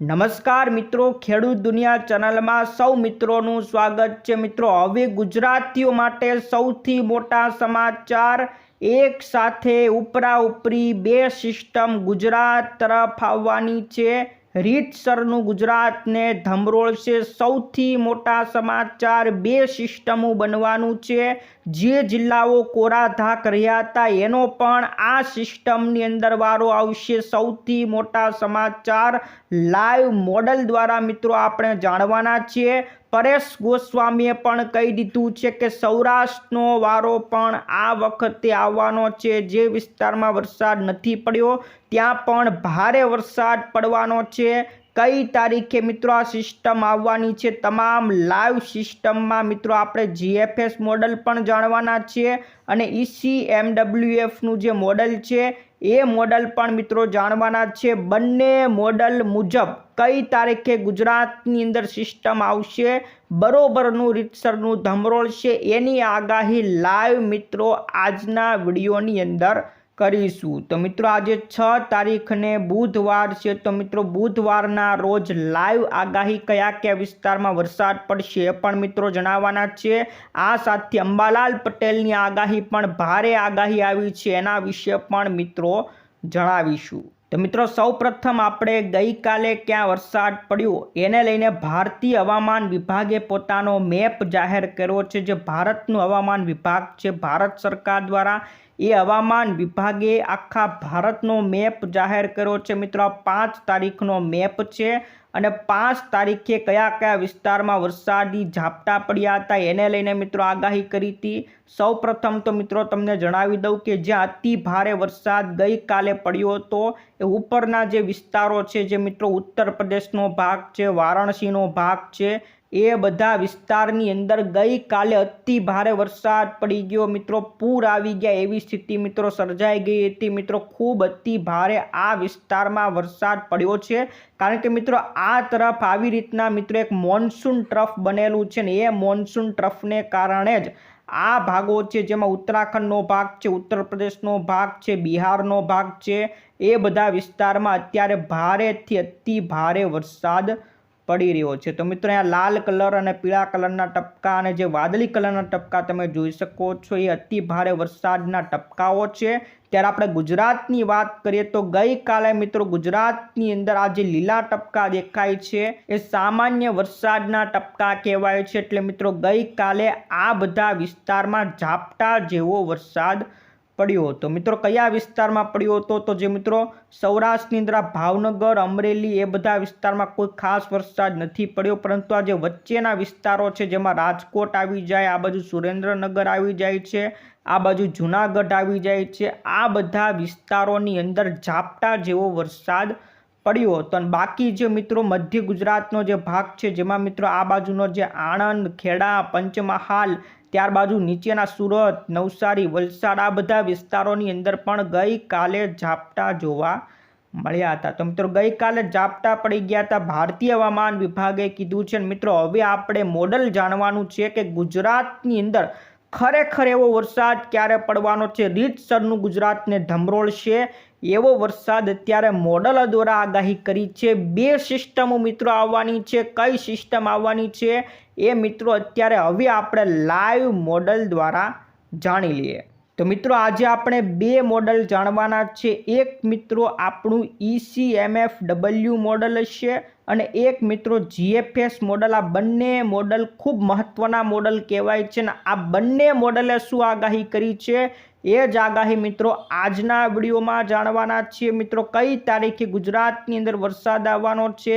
નમસ્કાર મિત્રો, ખેડૂત દુનિયા ચેનલમાં સૌ મિત્રોનું સ્વાગત છે. મિત્રો, હવે ગુજરાતીઓ માટે સૌથી મોટા સમાચાર, એક સાથે ઉપરા ઉપરી બે સિસ્ટમ ગુજરાત તરફ આવવાની છે. રીતસરનું ગુજરાતને ધમરોળશે. સૌથી મોટા સમાચાર બે સિસ્ટમો બનવાનું છે. જે જિલ્લાઓ કોરા ધાક રહ્યા હતા, એનો પણ આ સિસ્ટમની અંદર વારો આવશે. સૌથી મોટા સમાચાર લાઈવ મોડલ દ્વારા મિત્રો આપણે જાણવાના છીએ. પરેશ ગોસ્વામીએ પણ કહી દીધું છે કે સૌરાષ્ટ્રનો વારો પણ આ વખતે આવવાનો છે. જે વિસ્તારમાં વરસાદ નથી પડ્યો, ત્યાં પણ ભારે વરસાદ પડવાનો છે. કઈ તારીખે મિત્રો આ સિસ્ટમ આવવાની છે? તમામ લાઈવ સિસ્ટમમાં મિત્રો આપણે જીએફએસ મોડલ પણ જાણવાના છીએ અને ઈસી એમડબ્લ્યુએફનું જે મોડલ છે, એ મોડલ પણ મિત્રો જાણવાના છે. બંને મોડલ મુજબ કઈ તારીખે ગુજરાતની અંદર સિસ્ટમ આવશે? બરોબરનું રીતસરનું ધમરોળ છે. એની આગાહી લાઈવ મિત્રો આજના વિડીયોની અંદર કરીશું. તો મિત્રો આજે છ તારીખને બુધવાર છે. તો મિત્રો બુધવારના રોજ લાઈવ આગાહી કયા કયા વિસ્તારમાં વરસાદ પડશે એ પણ મિત્રો જણાવવાના છે. આ સાથે અંબાલાલ પટેલની આગાહી પણ ભારે આગાહી આવી છે. એના વિશે પણ મિત્રો જણાવીશું. તો મિત્રો સૌપ્રથમ આપણે ગઈકાલે ક્યાં વરસાદ પડ્યો? એને લઈને ભારતીય હવામાન વિભાગે પોતાનો મેપ જાહેર કર્યો છે. જે ભારતનું હવામાન વિભાગ છે. ભારત સરકાર દ્વારા એ હવામાન વિભાગે આખા ભારતનો મેપ જાહેર કર્યો છે. મિત્રો પાંચ તારીખનો મેપ છે અને પાંચ તારીખે કયા કયા વિસ્તારમાં વરસાદી ઝાપટા પડ્યા હતા એને લઈને મિત્રો આગાહી કરી હતી. સૌપ્રથમ તો મિત્રો તમને જણાવી દઉં કે જ્યાં અતિ ભારે વરસાદ ગઈકાલે પડ્યો હતો, એ ઉપરના જે વિસ્તારો છે, જે મિત્રો ઉત્તર પ્રદેશનો ભાગ છે, વારાણસીનો ભાગ છે એ બધા વિસ્તારની અંદર ગઈકાલે અતિ ભારે વરસાદ પડી ગયો. મિત્રો, પૂર આવી ગયા એવી સ્થિતિ મિત્રો સર્જાઈ ગઈ હતી. મિત્રો, ખૂબ અતિ ભારે આ વિસ્તારમાં વરસાદ પડ્યો છે. કારણ કે મિત્રો, આ તરફ આવી રીતના મિત્રો એક મોન્સૂન ટ્રફ બનેલું છે ને એ મોન્સૂન ટ્રફને કારણે જ આ ભાગો છે, જેમાં ઉત્તરાખંડનો ભાગ છે ઉત્તર પ્રદેશનો ભાગ છે, બિહારનો ભાગ છે, એ બધા વિસ્તારમાં અત્યારે ભારેથી અતિ ભારે વરસાદ પડી રહ્યો છે. તો મિત્રો અહીંયા લાલ કલર અને પીળા કલરના ટપકા અને જે વાદળી કલરના ટપકા તમે જોઈ શકો છો, એ અતિ ભારે વરસાદના ટપકાઓ છે. ત્યારે આપણે ગુજરાતની વાત કરીએ તો ગઈકાલે મિત્રો, ગુજરાતની અંદર આ જે લીલા ટપકા દેખાય છે, એ સામાન્ય વરસાદના ટપકા કહેવાય છે. એટલે મિત્રો, ગઈકાલે આ બધા વિસ્તારમાં ઝાપટા જેવો વરસાદ પડ્યો હતો. મિત્રો, કયા વિસ્તારમાં પડ્યો હતો તો જે મિત્રો, સૌરાષ્ટ્રની અંદર ભાવનગર, અમરેલી એ બધા વિસ્તારમાં કોઈ ખાસ વરસાદ નથી પડ્યો, પરંતુ આ જે વચ્ચેના વિસ્તારો છે, જેમાં રાજકોટ આવી જાય, આ બાજુ સુરેન્દ્રનગર આવી જાય છે, આ બાજુ જુનાગઢ આવી જાય છે, આ બધા વિસ્તારોની અંદર ઝાપટા જેવો વરસાદ પડ્યો હતો. અને બાકી જે મિત્રો, મધ્ય ગુજરાતનો જે ભાગ છે, જેમાં મિત્રો આ બાજુનો જે આણંદ, ખેડા, પંચમહાલ ત્યારબાજુ નીચેના સુરત, નવસારી, વલસાડ આ બધા વિસ્તારોની અંદર પણ ગઈકાલે ઝાપટા જોવા મળ્યા હતા. તો મિત્રો, ગઈકાલે ઝાપટા પડી ગયા હતા. ભારતીય હવામાન વિભાગે કીધું છે મિત્રો, હવે આપણે મોડલ જાણવાનું છે કે ગુજરાતની અંદર ખરેખર એવો વરસાદ ક્યારે પડવાનો છે? રીતસરનું ગુજરાતને ધમરોળશે એવો વરસાદ અત્યારે મોડલ દ્વારા આગાહી કરી છે. બે સિસ્ટમો મિત્રો આવવાની છે. કઈ સિસ્ટમ આવવાની છે એ મિત્રો અત્યારે હવે આપણે લાઈવ મોડલ દ્વારા જાણી લઈએ. તો મિત્રો આજે આપણે બે મોડલ જાણવાના છે. એક મિત્રો આપણું ઈસીએમએફ ડબલ્યુ મોડલ છે અને એક મિત્રો જીએફએસ મોડલ. આ બંને મોડલ ખૂબ મહત્ત્વના મોડલ કહેવાય છે ને આ બંને મોડલે શું આગાહી કરી છે? એ જ આગાહી મિત્રો આજના વિડીયોમાં જાણવાના છીએ. મિત્રો કઈ તારીખે ગુજરાતની અંદર વરસાદ આવવાનો છે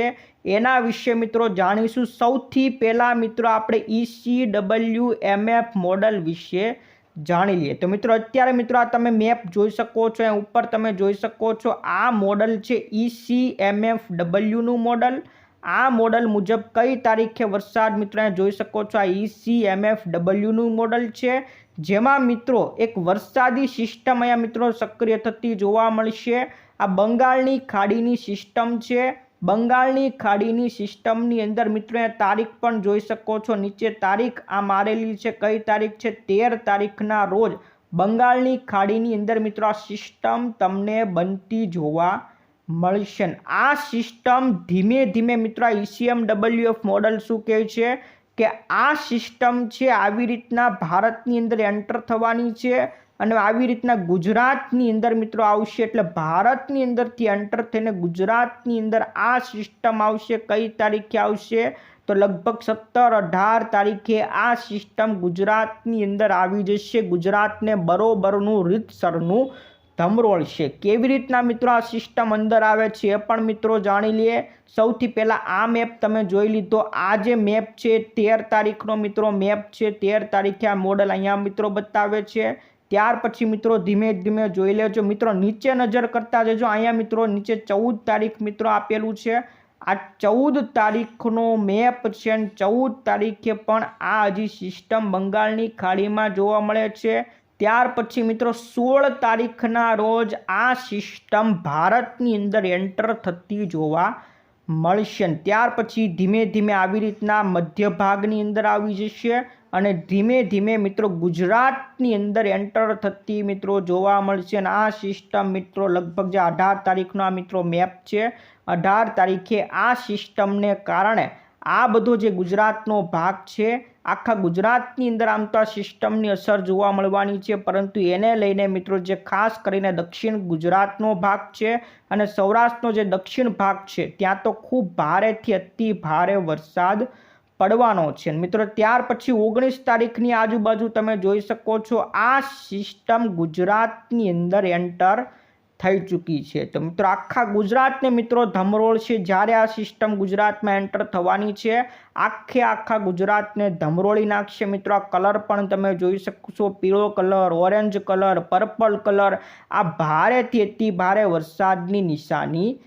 એના વિશે મિત્રો જાણીશું. સૌથી પહેલાં મિત્રો આપણે ઈસી ડબલ્યુ એમએફ મોડલ વિશે જાણી લઈએ. તો મિત્રો, અત્યારે મિત્રો આ તમે મેપ જોઈ શકો છો એ ઉપર તમે જોઈ શકો છો, આ મોડલ છે ઈસી એમએફ ડબલ્યુનું મોડલ આ મોડલ મુજબ કઈ તારીખે વરસાદ મિત્રો જોઈ શકો છો, આ ઈસી એમએફ ડબલ્યુનું મોડલ છે. જેમાં મિત્રો એક વરસાદી સિસ્ટમ અહીંયા મિત્રો સક્રિય થતી જોવા મળશે. આ બંગાળની ખાડીની સિસ્ટમ છે. બંગાળની ખાડીની સિસ્ટમની અંદર, મિત્રો તારીખ પણ જોઈ શકો છો. નીચે તારીખ આ મારેલી છે. કઈ તારીખ છે? તેર તારીખના રોજ બંગાળની ખાડીની અંદર, મિત્રો, આ સિસ્ટમ તમને બનતી જોવા મળશે. આ સિસ્ટમ ધીમે ધીમે, મિત્રો ઈસીએમ ડબલ્યુએફ મોડલ શું કહે છે? કે આ સિસ્ટમ છે, આવી રીતના ભારતની અંદર એન્ટર થવાની છે. અને આવી રીતના ગુજરાતની અંદર મિત્રો આવશે એટલે ભારતની અંદરથી એન્ટર થઈને ગુજરાતની અંદર આ સિસ્ટમ આવશે. કઈ તારીખે આવશે? તો લગભગ સત્તર અઢાર તારીખે આ સિસ્ટમ ગુજરાતની અંદર આવી જશે. ગુજરાતને બરોબરનું રીતસરનું ધમરોળ છે. કેવી રીતના મિત્રો આ સિસ્ટમ અંદર આવે છે એ પણ મિત્રો જાણી લઈએ સૌથી પહેલાં આ મેપ તમે જોઈ લીધો. આ જે મેપ છે, તેર તારીખનો મિત્રો મેપ છે. તેર તારીખે આ મોડલ અહીંયા મિત્રો બતાવે છે. ત્યાર પછી મિત્રો ધીમે ધીમે જોઈ લેજો. મિત્રો નીચે નજર કરતા જજો. અહીંયા મિત્રો નીચે ચૌદ તારીખ મિત્રો આપેલું છે. આ ચૌદ તારીખનો મેપ છે ચૌદ તારીખે પણ આ હજી સિસ્ટમ બંગાળની ખાડીમાં જોવા મળે છે. ત્યાર પછી મિત્રો સોળ તારીખના રોજ આ સિસ્ટમ ભારતની અંદર એન્ટર થતી જોવા મળશે. ત્યાર પછી ધીમે ધીમે આવી રીતના મધ્ય ભાગની અંદર આવી જશે. અને ધીમે ધીમે મિત્રો ગુજરાતની અંદર એન્ટર થતી મિત્રો જોવા મળશે અને આ સિસ્ટમ મિત્રો લગભગ જે અઢાર તારીખનો આ મિત્રો મેપ છે, અઢાર તારીખે આ સિસ્ટમને કારણે આ બધો જે ગુજરાતનો ભાગ છે, આખા ગુજરાતની અંદર આમ તો આ સિસ્ટમની અસર જોવા મળવાની છે, પરંતુ એને લઈને મિત્રો જે ખાસ કરીને દક્ષિણ ગુજરાતનો ભાગ છે અને સૌરાષ્ટ્રનો જે દક્ષિણ ભાગ છે, ત્યાં તો ખૂબ ભારેથી અતિ ભારે વરસાદ પડવાનો છે. મિત્રો, ત્યાર પછી ઓગણીસ તારીખની આજુબાજુ તમે જોઈ શકો છો, આ સિસ્ટમ ગુજરાતની અંદર એન્ટર થઈ ચૂકી છે. તો મિત્રો, આખા ગુજરાતને મિત્રો ધમરોળ છે. જ્યારે આ સિસ્ટમ ગુજરાતમાં એન્ટર થવાની છે, આખે આખા ગુજરાતને ધમરોળી નાખશે. મિત્રો, આ કલર પણ તમે જોઈ શકશો, પીળો colour, orange colour, purple colour. આ ભારેથી અતિ ભારે વરસાદની નિશાની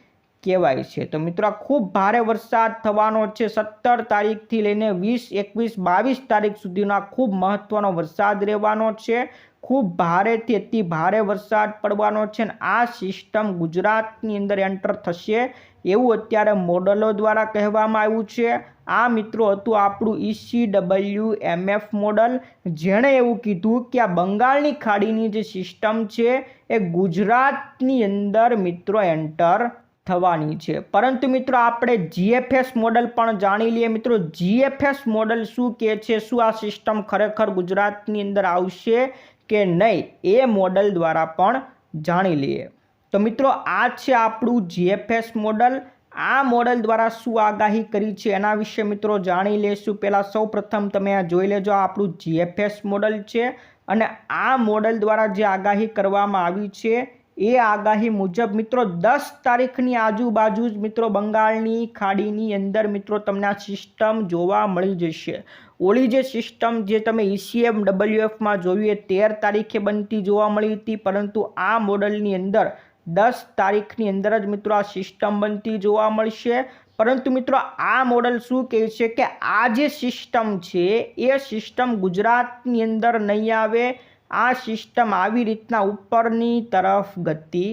કહેવાય છે. તો મિત્રો ખૂબ ભારે વરસાદ થવાનો છે. સત્તર તારીખથી લઈને વીસ, એકવીસ, બાવીસ તારીખ સુધીનો ખૂબ મહત્ત્વનો વરસાદ રહેવાનો છે. ખૂબ ભારેથી અતિ ભારે વરસાદ પડવાનો છે અને આ સિસ્ટમ ગુજરાતની અંદર એન્ટર થશે એવું અત્યારે મોડલો દ્વારા કહેવામાં આવ્યું છે. આ મિત્રો હતું આપણું ઈસી ડબલ્યુ એમએફ મોડલ, જેણે એવું કીધું કે આ બંગાળની ખાડીની જે સિસ્ટમ છે એ ગુજરાતની અંદર મિત્રો એન્ટર થવાની છે. પરંતુ મિત્રો, આપણે જીએફએસ મોડલ પણ જાણી લઈએ. મિત્રો જીએફએસ મોડલ શું કહે છે? શું આ સિસ્ટમ ખરેખર ગુજરાતની અંદર આવશે કે નહીં? એ મોડલ દ્વારા પણ જાણી લઈએ. તો મિત્રો, આ છે આપણું જીએફએસ મોડલ આ મોડલ દ્વારા શું આગાહી કરી છે? એના વિશે મિત્રો જાણી લેશું. પહેલાં સૌ તમે આ જોઈ લેજો આપણું જીએફએસ મોડલ છે. અને આ મોડલ દ્વારા જે આગાહી કરવામાં આવી છે એ આગાહી મુજબ મિત્રો દસ તારીખની આજુબાજુ જ મિત્રો બંગાળની ખાડીની અંદર મિત્રો તમને આ સિસ્ટમ જોવા મળી જશે. ઓલી જે સિસ્ટમ જે તમે ઈસીએમ ડબલ્યુએફમાં જોયું એ તેર તારીખે બનતી જોવા મળી હતી, પરંતુ આ મોડલની અંદર દસ તારીખની અંદર જ મિત્રો આ સિસ્ટમ બનતી જોવા મળશે. પરંતુ મિત્રો આ મોડલ શું કહે છે કે આ જે સિસ્ટમ છે એ સિસ્ટમ ગુજરાતની અંદર નહીં આવે આ સિસ્ટમ આવી રીતના ઉપરની તરફ ગતિ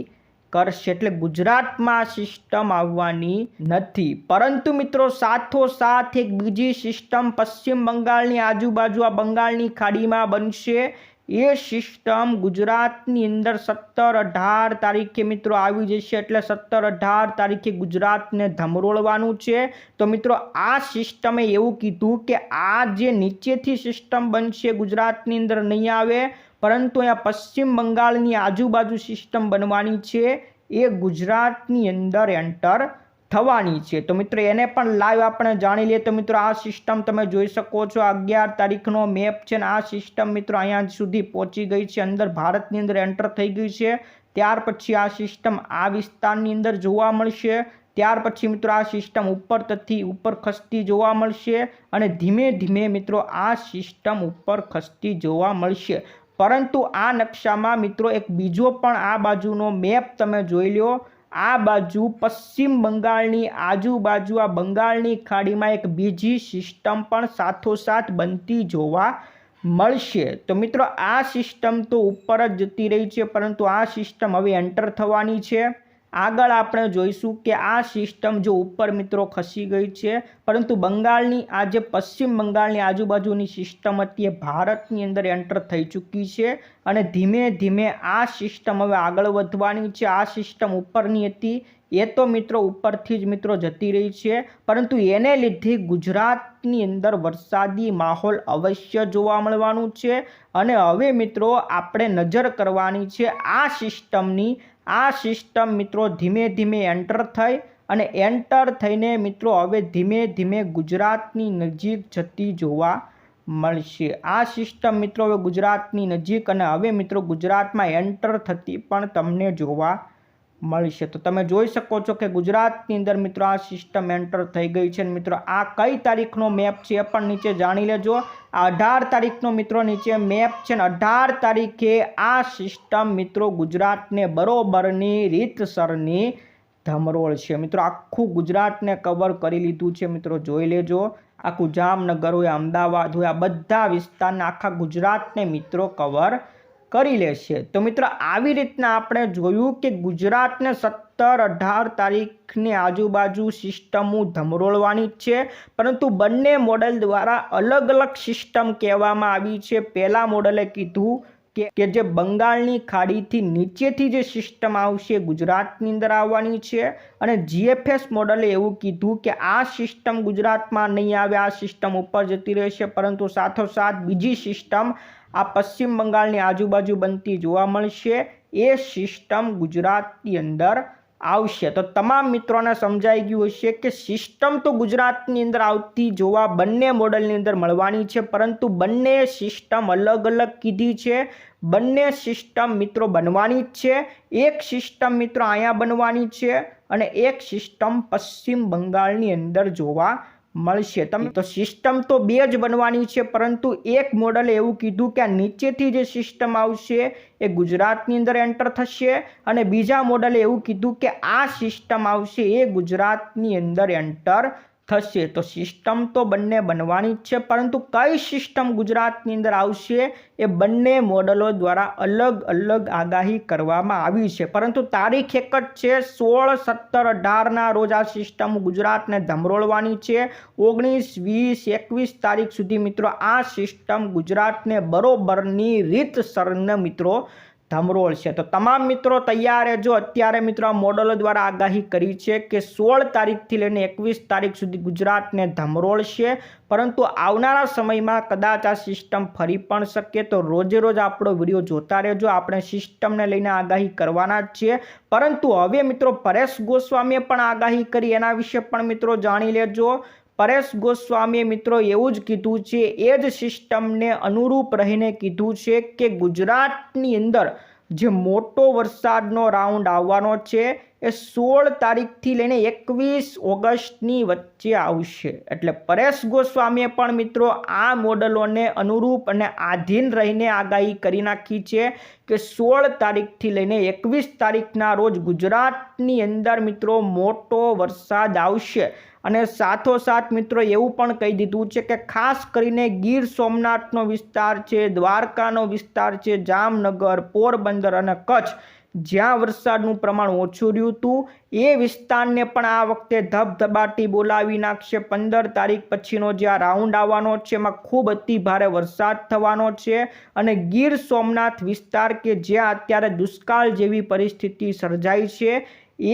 કરશે એટલે ગુજરાતમાં સિસ્ટમ આવવાની નથી. પરંતુ મિત્રો, સાથોસાથ એક બીજી સિસ્ટમ પશ્ચિમ બંગાળની આજુબાજુ આ બંગાળની ખાડીમાં બનશે. એ સિસ્ટમ ગુજરાતની અંદર સત્તર અઢાર તારીખે મિત્રો આવી જશે એટલે સત્તર અઢાર તારીખે ગુજરાતને ધમરોળવાનું છે. તો મિત્રો આ સિસ્ટમે એવું કીધું કે આ જે નીચેથી સિસ્ટમ બનશે ગુજરાતની અંદર નહીં આવે, પરંતુ અહીંયા પશ્ચિમ બંગાળની આજુબાજુ સિસ્ટમ બનવાની છે. એ ગુજરાતની અંદર એન્ટર થવાની છે. તો મિત્રો એને પણ લાઈવ આપણે જાણી લઈએ. તો મિત્રો આ સિસ્ટમ તમે જોઈ શકો છો. અગિયાર તારીખનો મેપ છે ને આ સિસ્ટમ મિત્રો અહીંયા સુધી પહોંચી ગઈ છે. અંદર ભારતની અંદર એન્ટર થઈ ગઈ છે. ત્યાર પછી આ સિસ્ટમ આ વિસ્તારની અંદર જોવા મળશે. ત્યાર પછી મિત્રો આ સિસ્ટમ ઉપર તથી ઉપર ખસતી જોવા મળશે અને ધીમે ધીમે મિત્રો આ સિસ્ટમ ઉપર ખસતી જોવા મળશે. પરંતુ આ નકશામાં મિત્રો એક બીજો પણ આ બાજુનો મેપ તમે જોઈ લો આ બાજુ પશ્ચિમ બંગાળની આજુબાજુ આ બંગાળની ખાડીમાં એક બીજી સિસ્ટમ પણ સાથોસાથ બનતી જોવા મળશે. તો મિત્રો, આ સિસ્ટમ તો ઉપર જ જતી રહી છે, પરંતુ આ સિસ્ટમ હવે એન્ટર થવાની છે. આગળ આપણે જોઈશું કે આ સિસ્ટમ જો ઉપર મિત્રો ખસી ગઈ છે, પરંતુ બંગાળની આ જે પશ્ચિમ બંગાળની આજુબાજુની સિસ્ટમ હતી એ ભારતની અંદર એન્ટર થઈ ચૂકી છે અને ધીમે ધીમે આ સિસ્ટમ હવે આગળ વધવાની છે. આ સિસ્ટમ ઉપરની હતી, એ તો મિત્રો ઉપરથી જ મિત્રો જતી રહી છે, પરંતુ એને લીધે ગુજરાતની અંદર વરસાદી માહોલ અવશ્ય જોવા મળવાનું છે અને હવે મિત્રો આપણે નજર કરવાની છે આ સિસ્ટમની આ સિસ્ટમ મિત્રો ધીમે ધીમે એન્ટર થઈ અને એન્ટર થઈને મિત્રો હવે ધીમે ધીમે ગુજરાતની નજીક જતી જોવા મળશે. આ સિસ્ટમ મિત્રો હવે ગુજરાતની નજીક અને હવે મિત્રો ગુજરાતમાં એન્ટર થતી પણ તમને જોવા મળશે તો તમે જોઈ શકો છો કે ગુજરાતની અંદર મિત્રો આ સિસ્ટમ એન્ટર થઈ ગઈ છે. મિત્રો આ કઈ તારીખનો મેપ છે એ પણ નીચે જાણી લેજો. આ અઢાર તારીખનો મિત્રો નીચે મેપ છે ને અઢાર તારીખે આ સિસ્ટમ મિત્રો ગુજરાતને બરોબરની રીતસરની ધમરોળ છે. મિત્રો આખું ગુજરાતને કવર કરી લીધું છે. મિત્રો જોઈ લેજો. આખું જામનગર હોય, અમદાવાદ હોય, આ બધા વિસ્તારને આખા ગુજરાતને મિત્રો કવર કરી લેશે. તો મિત્રો, આવી રીતના આપણે જોયું કે ગુજરાતને સત્તર અઢાર તારીખની આજુબાજુ સિસ્ટમો ધમરોળવાની છે. પરંતુ બંને મોડલ દ્વારા અલગ અલગ સિસ્ટમ કહેવામાં આવી છે. પહેલાં મોડલે કીધું કે જે બંગાળની ખાડીથી નીચેથી જે સિસ્ટમ આવશે ગુજરાતની અંદર આવવાની છે. અને જીએફએસ મોડલે એવું કીધું કે આ સિસ્ટમ ગુજરાતમાં નહીં આવે, આ સિસ્ટમ ઉપર જતી રહેશે. પરંતુ સાથોસાથ બીજી સિસ્ટમ આ પશ્ચિમ બંગાળની આજુબાજુ બનતી જોવા મળશે. એ સિસ્ટમ ગુજરાતની અંદર આવશે. તો તમામ મિત્રોને સમજાઈ ગયું હશે કે સિસ્ટમ તો ગુજરાતની અંદર આવતી જોવા બંને મોડલની અંદર મળવાની છે, પરંતુ બંને સિસ્ટમ અલગ અલગ કીધી છે. બંને સિસ્ટમ મિત્રો બનવાની જ છે. એક સિસ્ટમ મિત્રો અહીંયા બનવાની છે અને એક સિસ્ટમ પશ્ચિમ બંગાળની અંદર જોવા મળશે. તમે તો સિસ્ટમ તો બે જ બનવાની છે, પરંતુ એક મોડલે એવું કીધું કે આ નીચેથી જે સિસ્ટમ આવશે એ ગુજરાતની અંદર એન્ટર થશે અને બીજા મોડલે એવું કીધું કે આ સિસ્ટમ આવશે એ ગુજરાતની અંદર એન્ટર થશે. તો સિસ્ટમ તો બંને બનવાની જ છે, પરંતુ કઈ સિસ્ટમ ગુજરાતની અંદર આવશે એ બંને મોડલો દ્વારા અલગ અલગ આગાહી કરવામાં આવી છે. પરંતુ તારીખ એક જ છે, સોળ સત્તર અઢારના રોજ આ સિસ્ટમ ગુજરાતને ધમરોળવાની છે. ઓગણીસ, વીસ, એકવીસ તારીખ સુધી મિત્રો આ સિસ્ટમ ગુજરાતને બરોબરની રીતસરને મિત્રો ધમરોળ છે. તો તમામ મિત્રો તૈયાર રહેજો. અત્યારે મિત્રો આ મોડલો દ્વારા આગાહી કરી છે કે સોળ તારીખથી લઈને એકવીસ તારીખ સુધી ગુજરાતને ધમરોળ છે. પરંતુ આવનારા સમયમાં કદાચ આ સિસ્ટમ ફરી પણ શકે. તો રોજે રોજ આપણો વીડિયો જોતા રહેજો. આપણે સિસ્ટમને લઈને આગાહી કરવાના જ છીએ. પરંતુ હવે મિત્રો પરેશ ગોસ્વામીએ પણ આગાહી કરી. એના વિશે પણ મિત્રો જાણી લેજો. પરેશ ગોસ્વામીએ મિત્રો એવું જ કીધું છે, એ જ સિસ્ટમને અનુરૂપ રહીને કીધું છે કે ગુજરાતની અંદર જે મોટો વરસાદનો રાઉન્ડ આવવાનો છે એ સોળ તારીખથી લઈને એકવીસ ઓગસ્ટની વચ્ચે આવશે. એટલે પરેશ ગોસ્વામીએ પણ મિત્રો આ મોડલોને અનુરૂપ અને આધીન રહીને આગાહી કરી નાખી છે કે સોળ તારીખથી લઈને એકવીસ તારીખના રોજ ગુજરાતની અંદર મિત્રો મોટો વરસાદ આવશે. અને સાથોસાથ મિત્રો એવું પણ કહી દીધું છે કે ખાસ કરીને ગીર સોમનાથનો વિસ્તાર છે, દ્વારકાનો વિસ્તાર છે, જામનગર, પોરબંદર અને કચ્છ. જ્યાં વરસાદનું પ્રમાણ ઓછું રહ્યું હતું, એ વિસ્તારને પણ આ વખતે ધબધબાટી બોલાવી નાખશે. પંદર તારીખ પછીનો જે આ રાઉન્ડ આવવાનો છે, એમાં ખૂબ અતિ ભારે વરસાદ થવાનો છે અને ગીર સોમનાથ વિસ્તાર કે જ્યાં અત્યારે દુષ્કાળ જેવી પરિસ્થિતિ સર્જાઈ છે,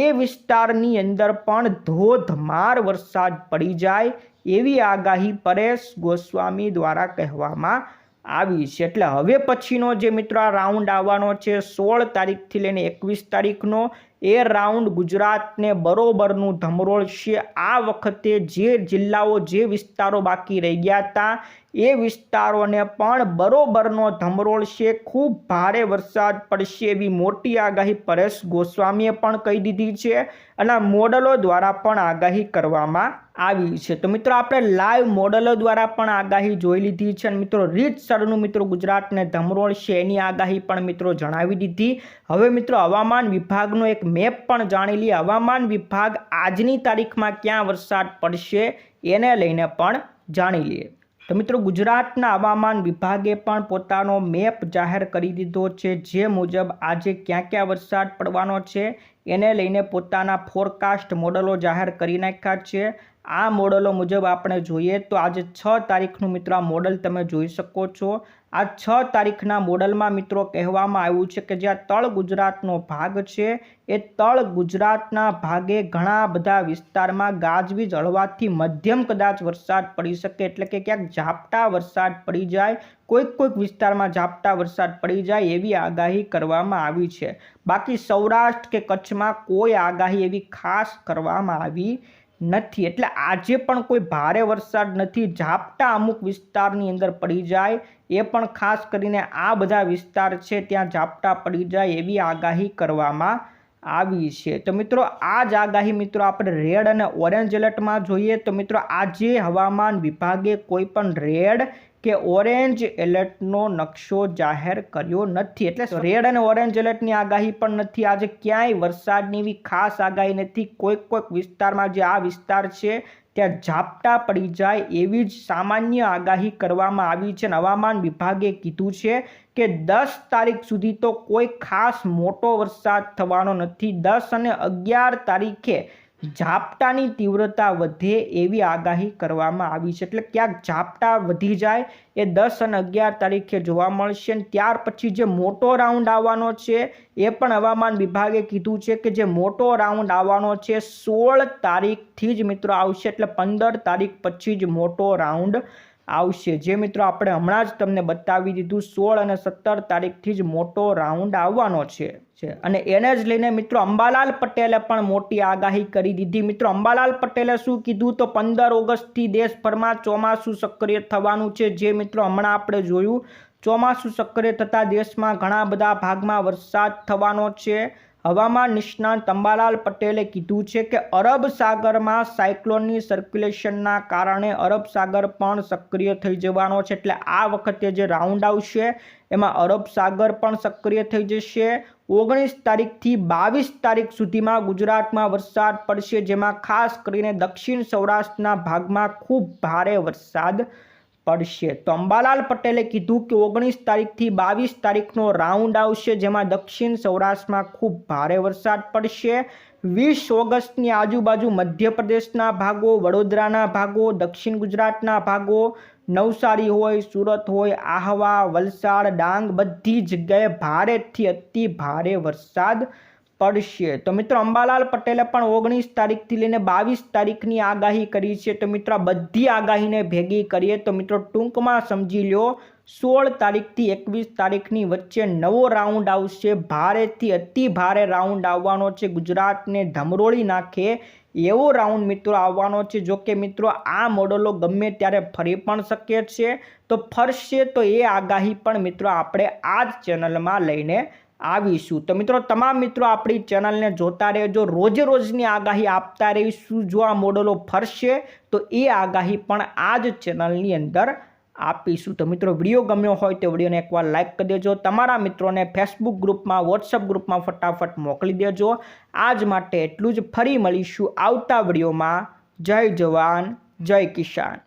એ વિસ્તારની અંદર પણ ધોધમાર વરસાદ પડી જાય એવી આગાહી પરેશ ગોસ્વામી દ્વારા કહેવામાં આવી છે. એટલે હવે પછીનો જે મિત્રો આ રાઉન્ડ આવવાનો છે, સોળ તારીખથી લઈને એકવીસ તારીખનો, એ રાઉન્ડ ગુજરાતને બરોબરનું ધમરોળશે. આ વખતે જે જિલ્લાઓ, જે વિસ્તારો બાકી રહી ગયા હતા એ વિસ્તારોને પણ બરોબરનો ધમરોળ છે. ખૂબ ભારે વરસાદ પડશે એવી મોટી આગાહી પરેશ ગોસ્વામીએ પણ કહી દીધી છે અને મોડલો દ્વારા પણ આગાહી કરવામાં આવી છે. તો મિત્રો, આપણે લાઈવ મોડલો દ્વારા પણ આગાહી જોઈ લીધી છે અને મિત્રો રીતસરનું મિત્રો, ગુજરાતને ધમરોળશે એની આગાહી પણ મિત્રો જણાવી દીધી. હવે મિત્રો, હવામાન વિભાગનો એક મેપ પણ જાણી લઈએ. હવામાન વિભાગ આજની તારીખમાં ક્યાં વરસાદ પડશે એને લઈને પણ જાણી લઈએ. તો મિત્રો ગુજરાતના હવામાન વિભાગે પણ પોતાનો મેપ જાહેર કરી દીધો છે, જે મુજબ આજે ક્યાં ક્યાં વરસાદ પડવાનો છે, એને લઈને પોતાના ફોરકાસ્ટ મોડલો જાહેર કરી નાખ્યા છે. આ મોડલો મુજબ આપણે જોઈએ તો આજે છ તારીખનું મિત્રો આ મોડલ તમે જોઈ શકો છો. આ છ તારીખના મોડલમાં મિત્રો કહેવામાં આવ્યું છે કે જ્યાં તળ ગુજરાતનો ભાગ છે, એ તળ ગુજરાતના ભાગે ઘણા બધા વિસ્તારમાં ગાજવીજ હળવાથી મધ્યમ કદાચ વરસાદ પડી શકે, એટલે કે ક્યાંક ઝાપટા વરસાદ પડી જાય, કોઈક કોઈક વિસ્તારમાં ઝાપટા વરસાદ પડી જાય એવી આગાહી કરવામાં આવી છે. બાકી સૌરાષ્ટ્ર કે કચ્છમાં કોઈ આગાહી એવી ખાસ કરવામાં આવી નથી. એટલે આજે પણ કોઈ ભારે વરસાદ નથી. ઝાપટા અમુક વિસ્તારની અંદર પડી જાય. એ પણ ખાસ કરીને આ બધા વિસ્તાર છે ત્યાં ઝાપટા પડી જાય એવી આગાહી કરવામાં આવી છે. તો મિત્રો, આ જ આગાહી મિત્રો આપણે રેડ અને ઓરેન્જ એલર્ટમાં જોઈએ. તો મિત્રો, આજે હવામાન વિભાગે કોઈ પણ રેડ કે ઓરેન્જ એલર્ટનો નકશો જાહેર કર્યો નથી. એટલે રેડ અને ઓરેન્જ એલર્ટની આગાહી પણ નથી. આજે ક્યાંય વરસાદની એવી ખાસ આગાહી નથી. કોઈક કોઈક વિસ્તારમાં જે આ વિસ્તાર છે ત્યાં ઝાપટા પડી જાય એવી જ સામાન્ય આગાહી કરવામાં આવી છે. અને હવામાન વિભાગે કીધું છે કે દસ તારીખ સુધી તો કોઈ ખાસ મોટો વરસાદ થવાનો નથી. દસ અને અગિયાર તારીખે ઝાપટાની તીવ્રતા વધે એવી આગાહી કરવામાં આવી છે. એટલે ક્યાંક ઝાપટા વધી જાય એ દસ અને અગિયાર તારીખે જોવા મળશે અને ત્યાર પછી જે મોટો રાઉન્ડ આવવાનો છે એ પણ હવામાન વિભાગે કીધું છે કે જે મોટો રાઉન્ડ આવવાનો છે સોળ તારીખથી જ મિત્રો આવશે. એટલે પંદર તારીખ પછી જ મોટો રાઉન્ડ આવશે. જે મિત્રો, આપણે હમણાં જ તમને બતાવી દીધું, સોળ અને સત્તર તારીખથી જ મોટો રાઉન્ડ આવવાનો છે. અને એને જ લઈને મિત્રો, અંબાલાલ પટેલે પણ મોટી આગાહી કરી દીધી. મિત્રો, અંબાલાલ પટેલે શું કીધું? તો પંદર ઓગસ્ટથી દેશભરમાં ચોમાસું સક્રિય થવાનું છે. જે મિત્રો, હમણાં આપણે જોયું, ચોમાસું સક્રિય થતાં દેશમાં ઘણા બધા ભાગમાં વરસાદ થવાનો છે. હવામાન નિષ્ણાંત અંબાલાલ પટેલે કીધું છે કે અરબ સાગરમાં સાયક્લોનની સર્ક્યુલેશનના કારણે અરબ સાગર પણ સક્રિય થઈ જવાનો છે. એટલે આ વખતે જે રાઉન્ડ આવશે, એમાં અરબ સાગર પણ સક્રિય થઈ જશે. ઓગણીસ તારીખથી બાવીસ તારીખ સુધીમાં ગુજરાતમાં વરસાદ પડશે, જેમાં ખાસ કરીને દક્ષિણ સૌરાષ્ટ્રના ભાગમાં ખૂબ ભારે વરસાદ પડશે. તો અંબાલાલ પટેલે કીધું કે ઓગણીસ તારીખથી બાવીસ તારીખનો રાઉન્ડ આવશે, જેમાં દક્ષિણ સૌરાષ્ટ્રમાં ખૂબ ભારે વરસાદ પડશે. વીસ ઓગસ્ટની આજુબાજુ મધ્યપ્રદેશના ભાગો, વડોદરાના ભાગો, દક્ષિણ ગુજરાતના ભાગો, નવસારી હોય, સુરત હોય, આહવા, વલસાડ, ડાંગ બધી જગ્યાએ ભારેથી અતિ ભારે વરસાદ પડશે. તો મિત્રો, અંબાલાલ પટેલે પણ ઓગણીસ તારીખથી લઈને બાવીસ તારીખની આગાહી કરી છે. તો મિત્રો બધી આગાહીને ભેગી કરીએ તો મિત્રો, ટૂંકમાં સમજી લો સોળ તારીખથી એકવીસ તારીખની વચ્ચે નવો રાઉન્ડ આવશે. ભારેથી અતિ ભારે રાઉન્ડ આવવાનો છે. ગુજરાતને ધમરોળી નાખે એવો રાઉન્ડ મિત્રો આવવાનો છે. જો કે મિત્રો, આ મોડલો ગમે ત્યારે ફરી પણ શકે છે. તો ફરશે તો એ આગાહી પણ મિત્રો આપણે આ જ ચેનલમાં લઈને આવીશું. તો મિત્રો, તમામ મિત્રો આપણી ચેનલને જોતા રહેજો. રોજે રોજની આગાહી આપતા રહીશું. જો આ મોડલો ફરશે, તો એ આગાહી પણ આ જ ચેનલની અંદર આપીશું. તો મિત્રો, વીડિયો ગમ્યો હોય તો વિડીયોને એકવાર લાઇક કરી દેજો. તમારા મિત્રોને ફેસબુક ગ્રુપમાં વોટ્સઅપ ગ્રુપમાં ફટાફટ મોકલી દેજો. આજ માટે એટલું જ. ફરી મળીશું આવતા વિડીયોમાં. જય જવાન, જય કિસાન.